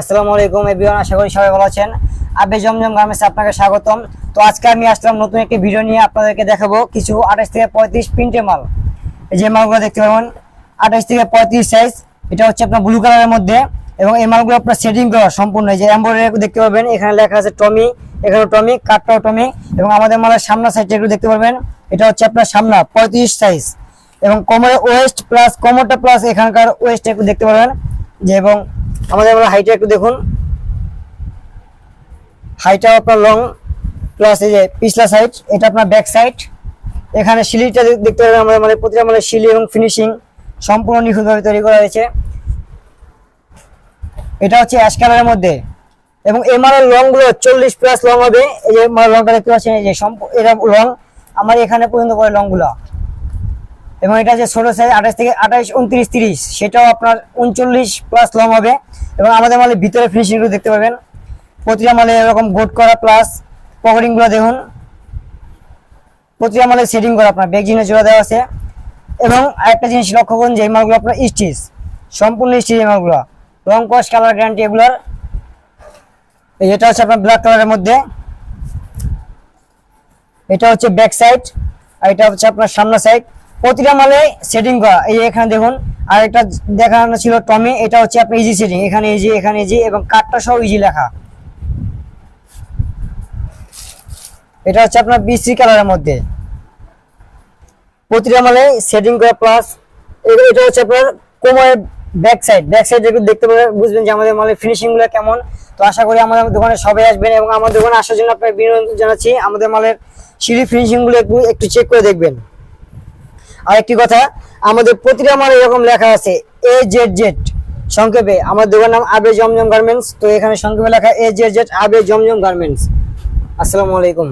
আসসালামু আলাইকুম, এভরিওয়ান, আশা করি সবাই ভালো আছেন। আবে জমজম গার্মেন্টসে আপনাকে স্বাগতম। তো আজকে আমি আসলাম নতুন একটি ভিডিও নিয়ে, আপনাদেরকে দেখাবো কিছু আঠাশ থেকে পঁয়ত্রিশ প্রিন্টের মাল। এই যে মালগুলো দেখতে পাবেন, আঠাশ থেকে পঁয়ত্রিশ সাইজ এটা হচ্ছে আপনার ব্লু কালারের মধ্যে। এবং এই মালগুলো আপনার সেটিং করা সম্পূর্ণ। যে এমব্রয়ডারি দেখতে পাবেন, এখানে লেখা আছে টমি, এখানে টমি কাঠটাও টমি। এবং আমাদের মালের সামনা সাইডটা একটু দেখতে পাবেন এটা হচ্ছে আপনার সামনা পঁয়ত্রিশ সাইজ এবং কোমরের ওয়েস্ট প্লাস কোমরটা প্লাস এখানকার ওয়েস্ট একটু দেখতে পাবেন যে এবং আমাদের আমরা হাইটটা একটু দেখুন। হাইটাও আপনার লং প্লাস এই যে পিছলা সাইড এটা আপনার ব্যাক সাইড এখানে শিলিটা দেখতে পাবেন আমাদের মানে প্রতিটা মানে শিলি এবং ফিনিশিং সম্পূর্ণ নিখুঁতভাবে তৈরি করা হয়েছে। এটা হচ্ছে অ্যাশ কালারের মধ্যে। এবং এই মালের লংগুলো চল্লিশ প্লাস লং হবে। এই যে মালের লংটা দেখতে পাচ্ছেন, এই যে এটা লং আমার এখানে পর্যন্ত করে লংগুলো। এবং এটা যে ষোলো সাইজ আঠাশ থেকে আঠাশ, উনত্রিশ, তিরিশ। সেটাও আপনার উনচল্লিশ প্লাস লং হবে। এবং আমাদের মালের ভিতরে ফিনিশিংগুলো দেখতে পাবেন। প্রতিটা মালে এরকম গোট করা প্লাস পকেটিংগুলো দেখুন। প্রতিটা মালে সেটিং করা আপনার ব্যাগ জিনিস জোড়া দেওয়া আছে। এবং আরেকটা জিনিস লক্ষ্য করুন যে এই মালগুলো আপনার স্টিচ সম্পূর্ণ স্টিচ এই মালগুলো। রং কস কালার গ্যারান্টি এগুলোর। এটা হচ্ছে আপনার ব্ল্যাক কালারের মধ্যে। এটা হচ্ছে ব্যাক সাইড আর এটা হচ্ছে আপনার সামনা সাইড প্রতিটা মালে সেটিং করা। এই এখানে দেখুন আর একটা দেখানো ছিল টমি, এটা হচ্ছে আপনার ইজি সেটিং এখানে ইজি এখানে ইজি এবং কাঠটা সব ইজি লেখা। এটা হচ্ছে আপনার বিসি কালারের মধ্যে। প্রতিটা মালে সেটিং করা প্লাস এটা হচ্ছে আপনার কোমরের ব্যাক সাইড ব্যাক সাইড একটু দেখতে বুঝবেন যে আমাদের মালের ফিনিশিংগুলো কেমন। তো আশা করি আমাদের দোকানে সবাই আসবেন এবং আমার দোকানে আসার জন্য আপনার বিনোদন জানাচ্ছি। আমাদের মালের সিঁড়ি ফিনিশিংগুলো একটু একটু চেক করে দেখবেন। আর একটি কথা, আমাদের প্রতিটা আমার এরকম লেখা আছে এ জেড জেড সংক্ষেপে আমার দোকান নাম আবে জমজম গার্মেন্টস, তো এখানে সংক্ষেপে লেখা এ জেড জেড আবে জমজম গার্মেন্টস। আসসালামু আলাইকুম।